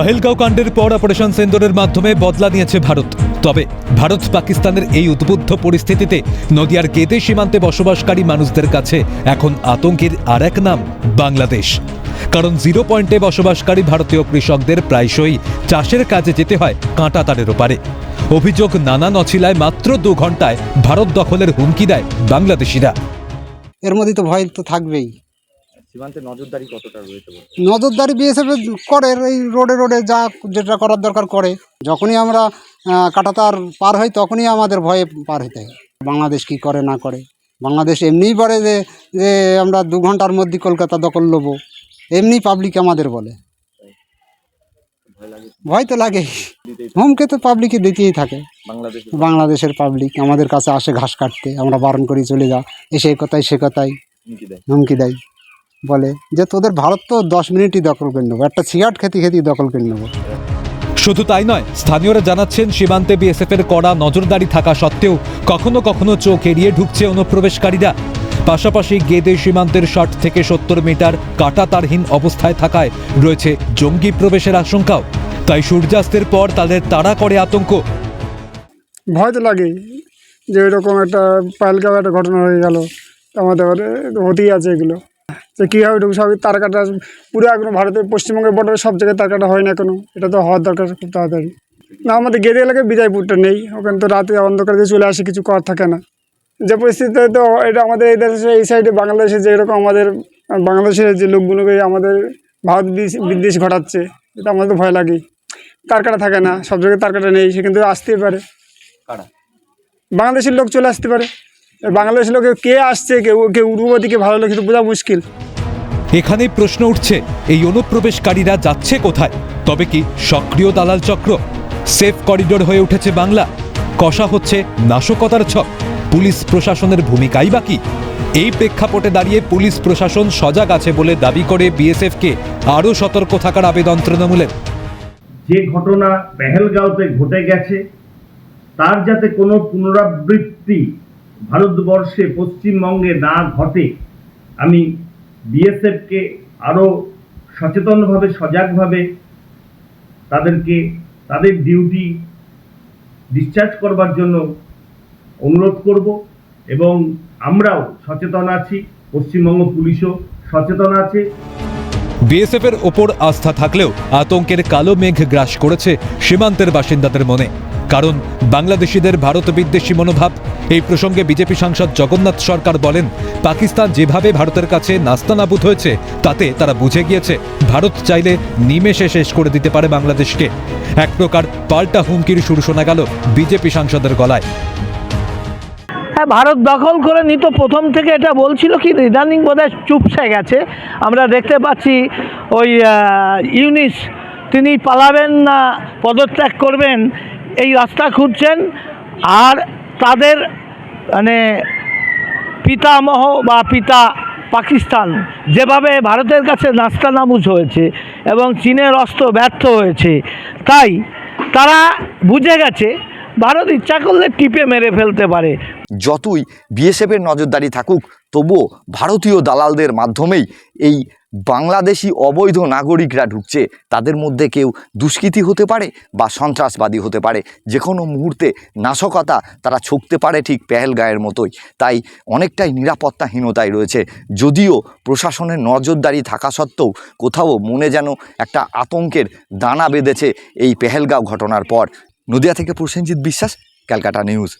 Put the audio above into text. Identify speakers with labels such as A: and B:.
A: পহেলগাঁও কাণ্ডের পর অপারেশন সেন্দরের মাধ্যমে বদলা নিয়েছে ভারত। তবে ভারত পাকিস্তানের এই উদ্বুদ্ধ পরিস্থিতিতে নদিয়ার গেদে সীমান্তে বসবাসকারী মানুষদের কাছে এখন আতঙ্কের আর এক নাম, বাংলাদেশ। কারণ জিরো পয়েন্টে বসবাসকারী ভারতীয় কৃষকদের প্রায়শই চাষের কাজে যেতে হয় কাঁটা তারের ওপারে। অভিযোগ নানা নছিলায় মাত্র দু ঘন্টায় ভারত দখলের হুমকি দেয় বাংলাদেশিরা।
B: এর মধ্যে তো ভয় তো থাকবেই।
C: সীমান্তে নজরদারি কতটা রয়েছে?
B: নজরদারি বিএসএফ করে এই রোডে রোডে যা যেটা করার দরকার করে। যখনই আমরা কাঁটাতার পার হই তখনই আমাদের ভয়ে পার হতে হয়। বাংলাদেশ কি করে না করে? বাংলাদেশ এমনিই বলে যে যে আমরা দু ঘণ্টার মধ্যে কলকাতা দখল নেব। এমনি পাবলিক আমাদের বলে।
C: ভয়
B: তো লাগে হুমকে তো পাবলিকে দিতেই থাকে। বাংলাদেশের পাবলিক আমাদের কাছে আসে ঘাস কাটতে। আমরা বারণ করি চলে যা। এসে এ কথাই সে কথাই
C: হুমকি দেয়।
B: বলে যে তোদের ভারত তো দশ মিনিটই দখল করে নেব একটা সিগারেট খেতে খেতেই দখল করে নেব।
A: শুধু তাই নয় স্থানীয়রা জানাচ্ছেন সীমান্তে বিএসএফ এর কড়া নজরদারি থাকা সত্ত্বেও কখনো কখনো চোখ এড়িয়ে ঢুকছে অনুপ্রবেশকারীরা। পাশাপাশি গেদে সীমান্তের ষাট থেকে সত্তর মিটার কাটা তারহীন অবস্থায় থাকায় রয়েছে জঙ্গি প্রবেশের আশঙ্কাও। তাই সূর্যাস্তের পর তাদের তাড়া করে আতঙ্ক।
D: ভয় তো লাগে যে এরকম একটা পায়েলগাঁও একটা ঘটনা হয়ে গেল। আমাদের হতেই আছে এগুলো। যে কীভাবে ঢুকছে সবই তার কাটা পুরো এখনও ভারতের পশ্চিমবঙ্গের বর্ডারে সব জায়গায় তার কাটা হয় না এখনও। এটা তো হওয়ার দরকার খুব তাড়াতাড়ি। না আমাদের গেদে এলাকায় বিজয়পুরটা নেই। ওখানে তো রাতে অন্ধকার দিয়ে চলে আসে কিছু করার থাকে না। যে পরিস্থিতিতে তো এটা আমাদের এই দেশে এই সাইডে বাংলাদেশে যে এরকম আমাদের বাংলাদেশের যে লোকগুলোকে আমাদের ভারত বিদেশ- বিদ্বেষ ঘটাচ্ছে এটা আমাদের তো ভয় লাগে তার কাটা থাকে না সব জায়গায় তার কাটা নেই সে কিন্তু আসতেই পারে। বাংলাদেশের লোক চলে আসতে পারে। বাংলাদেশের লোকে কে আসছে কেউ কেউ উগ্রবাদী কে ভালো লোক কিন্তু বোঝা মুশকিল।
A: এখানেই প্রশ্ন উঠছে এই অনুপ্রবেশকারীরা যাচ্ছে কোথায়? তবে কি সক্রিয় দালাল চক্র? সেফ করিডোর হয়ে উঠেছে বাংলা। কষা হচ্ছে নাশকতার ছক। পুলিশ প্রশাসনের ভূমিকাই বাকি এই প্রেক্ষাপটে দাঁড়িয়ে পুলিশ প্রশাসন সজাগ আছে বলে দাবি করে বিএসএফকে আরও সতর্ক থাকার আবেদন তৃণমূলের।
E: যে ঘটনা পেহেলগাঁওতে ঘটে গেছে তার যাতে কোনো পুনরাবৃত্তি ভারতবর্ষে পশ্চিমবঙ্গে না ঘটে, আমি বিএসএফকে আরও সচেতনভাবে, সজাগভাবে তাদেরকে, তাদের ডিউটি ডিসচার্জ করবার জন্য অনুরোধ করব এবং আমরাও সচেতন আছি, পশ্চিমবঙ্গ পুলিশও সচেতন আছে।
A: বিএসএফ এর ওপর আস্থা থাকলেও আতঙ্কের কালো মেঘ গ্রাস করেছে সীমান্তের বাসিন্দাদের মনে। কারণ বাংলাদেশিদের ভারত বিদ্বেষী মনোভাব। এই প্রসঙ্গে বিজেপি সাংসদ জগন্নাথ সরকার বলেন, পাকিস্তান যেভাবে ভারতের কাছে নাস্তানাবুদ হয়েছে, তাতে তারা বুঝে গিয়েছে, ভারত চাইলে নিমেষে শেষ করে দিতে পারে বাংলাদেশকে। এক প্রকার পাল্টা হুমকির শুরু শোনা গেল বিজেপি সাংসদের গলায়।
F: হ্যাঁ ভারত দখল করে নিত, প্রথম থেকে এটা বলছিল কি, ইদানিং বোধহয় চুপসে গেছে। আমরা দেখতে পাচ্ছি ওই ইউনিস, তিনি পালাবেন না, পদত্যাগ করবেন। এই রাস্তা খুঁজছেন আর তাদের মানে পিতামহ বা পিতা পাকিস্তান যেভাবে ভারতের কাছে নাস্তানাবুজ হয়েছে এবং চীনের অস্ত্র ব্যর্থ হয়েছে, তাই তারা বুঝে গেছে ভারত ইচ্ছা করলে টিপে মেরে ফেলতে পারে।
C: যতই বিএসএফের নজরদারি থাকুক, তবুও ভারতীয় দালালদের মাধ্যমেই এই বাংলাদেশি অবৈধ নাগরিকরা ঢুকছে, তাদের মধ্যে কেউ দুষ্কৃতী হতে পারে বা সন্ত্রাসবাদী হতে পারে। যে কোনো মুহূর্তে নাশকতা তারা ছুকতে পারে ঠিক পেহেলগাঁয়ের মতোই। তাই অনেকটাই নিরাপত্তাহীনতায় রয়েছে। যদিও প্রশাসনের নজরদারি থাকা সত্ত্বেও কোথাও মনে যেন একটা আতঙ্কের দানা বেঁধেছে এই পেহেলগাঁও ঘটনার পর। নদিয়া থেকে প্রসেনজিৎ বিশ্বাস, ক্যালকাটা নিউজ।